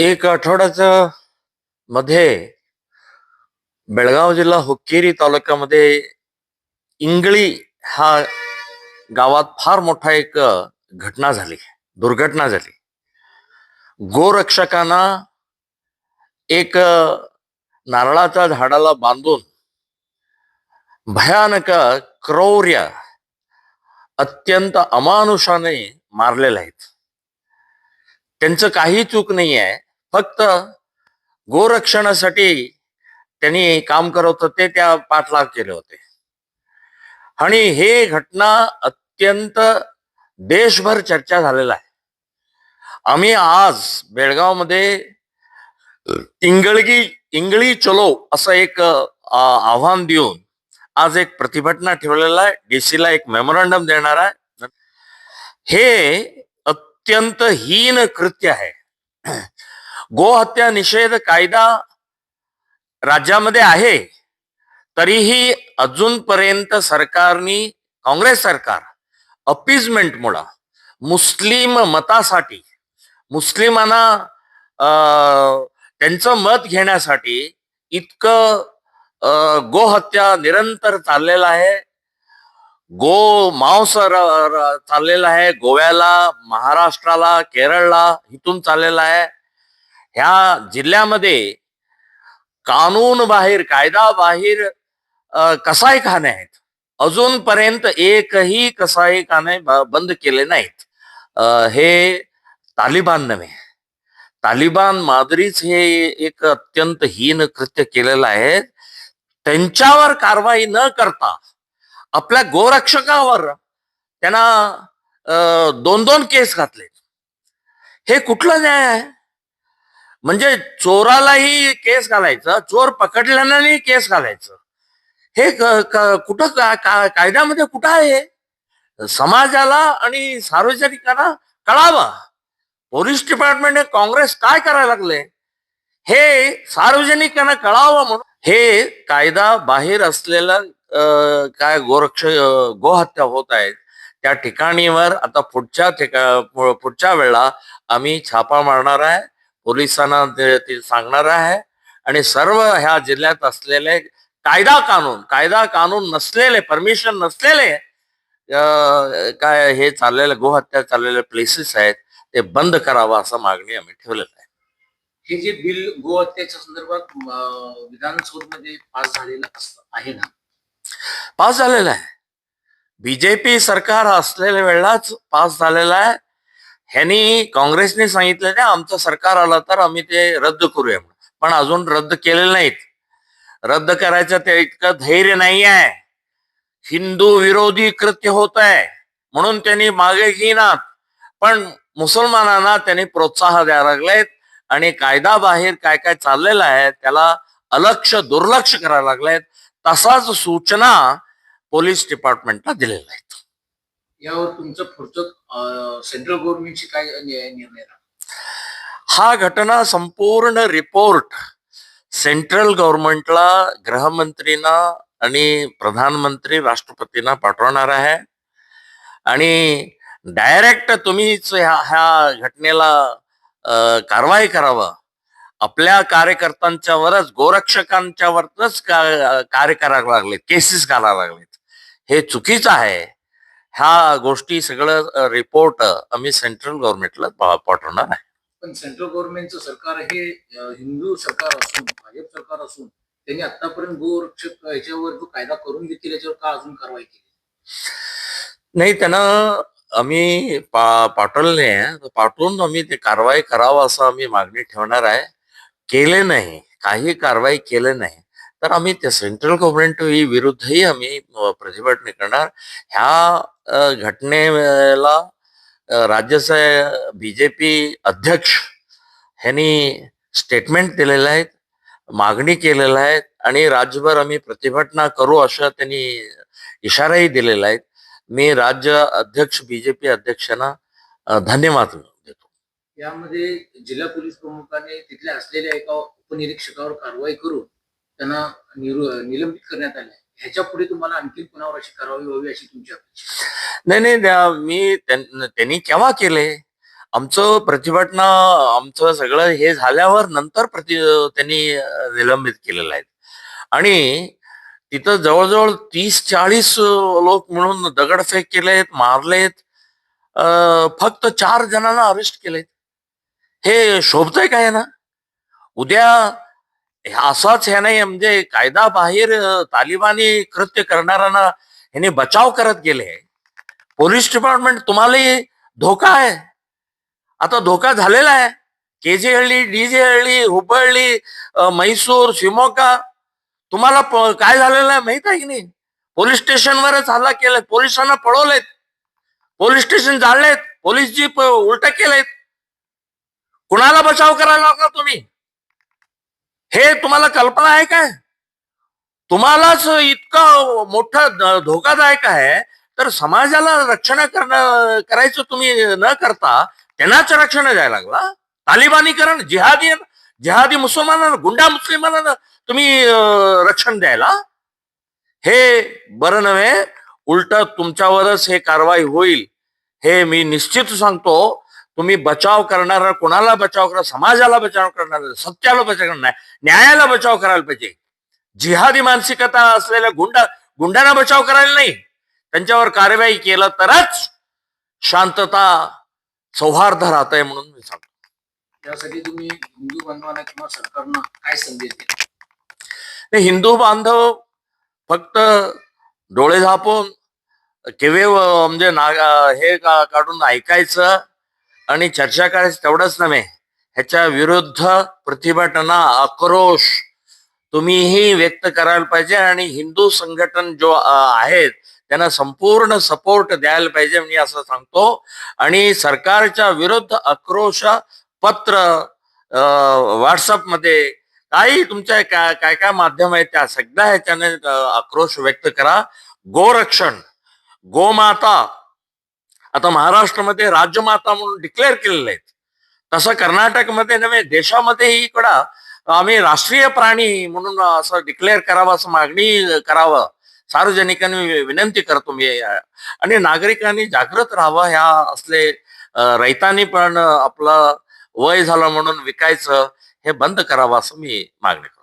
एक आठवड्याच्या मध्ये बेळगाव जिल्हा हुक्केरी तालुक्यामध्ये इंगळी हा गावात फार मोठा एक घटना झाली. दुर्घटना झाली. गोरक्षकांना एक नारळाच्या झाडाला बांधून भयानक क्रौर्य अत्यंत अमानुषाने मारलेले आहेत. त्यांचं काही चूक नाही आहे फक्त गोरक्षणासाठी त्यांनी काम करत होते त्या पाठलाग केले होते. आणि हे घटना अत्यंत देशभर चर्चा झालेला आहे. आम्ही आज बेळगावमध्ये इंगळगी इंगळी चलो असं एक आव्हान देऊन आज एक प्रतिभटना ठेवलेला आहे. डीसीला एक मेमोरंडम देणार आहे. हे अत्यंत हीन कृत्य आहे. गोहत्या निषेध कायदा राज्यामध्ये आहे तरीही अजूनपर्यंत सरकारनी काँग्रेस सरकार अपीजमेंट मुळा मुस्लिम मतासाठी मुस्लिमांना त्यांचं मत घेण्यासाठी इतकं गोहत्या निरंतर चाललेलं आहे. गो मांस चाललेला आहे. गोव्याला महाराष्ट्राला केरळला इथून चाललेला आहे. ह्या जिल्ह्यामध्ये कानून बाहेर कायदा बाहेर कसाईखाने आहेत. अजूनपर्यंत एकही कसाईखाने बंद केले नाहीत. हे तालिबान नव्हे. तालिबान मादरीच हे एक अत्यंत हीन कृत्य केलेलं आहे. त्यांच्यावर कारवाई न करता आपल्या गोरक्षकावर त्यांना दोन दोन केस घातले हे कुठलं न्याय आहे? म्हणजे चोरालाही केस घालायचं चोर पकडल्यानाही केस घालायचं. हे कुठं का- का- कायद्यामध्ये कुठं आहे समाजाला आणि सार्वजनिकांना कळावं. पोलीस डिपार्टमेंट काँग्रेस काय करायला लागले? हे सार्वजनिकांना कळावं म्हणून. हे कायदा बाहेर असलेलं काय गोरक्ष गोहत्या होत आहेत. त्या ठिकाणीवर आता पुढच्या ठिका पुढच्या वेळेला आम्ही छापा मारणार आहे. पोलिसांना ते सांगणार आहे. आणि सर्व ह्या जिल्ह्यात असलेले कायदा कानून कायदा कानून नसलेले परमिशन नसलेले काय हे चाललेले गोहत्या चाललेले प्लेसेस आहेत ते बंद करावं असं मागणी आम्ही ठेवलेलं आहे. हे जे बिल गोहत्याच्या संदर्भात विधानसभेमध्ये पास झालेलं आहे ना? पास झालेला आहे. बीजेपी सरकार असलेल्या वेळाच पास झालेला आहे. ह्यांनी काँग्रेसने सांगितलं ना आमचं सरकार आलं तर आम्ही ते रद्द करूया पण अजून रद्द केलेलं नाहीत. रद्द करायचं ते इतकं धैर्य नाही आहे. हिंदू विरोधी कृत्य होत आहे. म्हणून त्यांनी मागे घेणार पण मुसलमानांना त्यांनी प्रोत्साहन द्यायला लागलेत आणि कायदा बाहेर काय काय चाललेलं आहे त्याला अलक्ष दुर्लक्ष करायला लागलेत. तसाच सूचना पोलीस डिपार्टमेंटला दिलेल्या आहेत. यावर तुमचं पुढचं सेंट्रल गव्हर्नमेंटची काय निर्णय हा घटना संपूर्ण रिपोर्ट सेंट्रल गव्हर्नमेंटला गृहमंत्रीना आणि प्रधानमंत्री राष्ट्रपतींना पाठवणार आहे. आणि डायरेक्ट तुम्हीच ह्या ह्या घटनेला कारवाई करावं. आपल्या कार्यकर्त्यांच्यावरच गोरक्षकांच्यावरच का- कार्य करायला लागलेत केसेस घालायला लागलेत. हे चुकीचं आहे. ह्या गोष्टी सगळं रिपोर्ट आम्ही सेंट्रल गव्हर्नमेंटला पाठवणार आहे. पण सेंट्रल गव्हर्नमेंटचं सरकार हे हिंदू सरकार असून भाजप सरकार असून त्यांनी आतापर्यंत गोरक्षक याच्यावर जो कायदा करून घेतली याच्यावर का अजून कारवाई केली? नाही त्यांना आम्ही पा पाठवले पाठवून आम्ही ते कारवाई करावं असं आम्ही मागणी ठेवणार आहे. केले नाही काही कारवाई केले नाही. तर आम्ही त्या सेंट्रल गव्हर्नमेंट विरुद्धही आम्ही प्रतिभटना करणार. ह्या घटनेला घटनेला बी जे बीजेपी अध्यक्ष ह्यांनी स्टेटमेंट दिलेलं आहे मागणी केलेलं आहेत आणि राज्यभर आम्ही प्रतिभटना करू अशा त्यांनी इशाराही दिलेला आहे. मी राज्य अध्यक्ष बीजेपी अध्यक्षांना धन्यवाद देतो. यामध्ये जिल्हा पोलीस प्रमुखाने तिथल्या असलेल्या एका उपनिरीक्षकावर कारवाई करून त्यांना निरु- निलंबित करण्यात आले ह्याच्या पुढे तुम्हाला आणखी कुणावर अशी कारवाई व्हावी अशी तुमची अपेक्षा नाही नाही त्या- मी त्यां- त्यांनी केव्हा केले? आमचं प्रतिभटना आमचं सगळं हे झाल्यावर नंतर प्रति त्यांनी अं, निलंबित केलेलं आहे. आणि तिथं जवळजवळ तीस चाळीस लोक म्हणून दगडफेक केलेत मारलेत अं, फक्त चार जणांना अरेस्ट केलेत. हे शोभतंय काय ना उद्या असाच ह्या नाही म्हणजे कायदा बाहेर तालिबानी कृत्य करणाऱ्यांना ह्याने बचाव करत गेले. पोलीस डिपार्टमेंट तुम्हालाही धोका आहे. आता धोका झालेला आहे. केजेहळ्ळी डीजेहळ्ळी हुबळ्ळी म्हैसूर शिमोका तुम्हाला काय झालेलं आहे माहीत आहे की नाही? पोलीस स्टेशनवरच हल्ला केलाय. पोलिसांना पळवलेत पोलीस स्टेशन जाळलेत पोलीस जीप उलट केलेत कुणाला बचाव करायला लागला तुम्ही? हे तुम्हाला कल्पना आहे काय? तुम्हालाच इतका मोठा धोकादायक आहे तर समाजाला रक्षण करणं करायचं तुम्ही न करता त्यांनाच रक्षण द्यायला लागला. तालिबानीकरण जिहादी जिहादी मुसलमानांना गुंडा मुस्लिमांना तुम्ही रक्षण द्यायला. हे बरं नव्हे उलट तुमच्यावरच हे कारवाई होईल हे मी निश्चित सांगतो. तुम्ही बचाव करणार कोणाला बचाव करा समाजाला बचाव करणार सत्याला बचाव करणार न्यायाला बचाव करायला पाहिजे. जिहादी मानसिकता असलेल्या गुंडा गुंडांना बचाव करायला नाही. त्यांच्यावर कार्यवाही केलं तरच शांतता सौहार्द राहत आहे म्हणून मी सांगतो. त्यासाठी तुम्ही हिंदू बांधवांना किंवा सरकारनं काय संदेश हे हिंदू बांधव फक्त डोळे झापून केवे म्हणजे ना हे काढून ऐकायचं आणि चर्चा करायचं तेवढंच नव्हे. ह्याच्या विरुद्ध प्रतिभटना आक्रोश तुम्हीही व्यक्त करायला पाहिजे आणि हिंदू संघटन जो आहेत त्यांना संपूर्ण सपोर्ट द्यायला पाहिजे मी असं सांगतो. आणि सरकारच्या विरुद्ध आक्रोश पत्र व्हॉट्सअपमध्ये काही तुमच्या काय काय काय माध्यम आहेत त्या सगळ्या ह्याच्याने आक्रोश व्यक्त करा. गोरक्षण गोमाता आता महाराष्ट्रामध्ये राज्यमाता म्हणून डिक्लेअर केलेले आहेत. तसं कर्नाटकमध्ये नव्हे देशामध्येही इकडं आम्ही राष्ट्रीय प्राणी म्हणून असं डिक्लेअर करावं असं मागणी करावं. सार्वजनिकांनी विनंती करतो मी. आणि नागरिकांनी जागृत राहावं. ह्या असले अ, रैतांनी पण आपलं वय झालं म्हणून विकायचं हे बंद करावं असं मी मागणी करतो.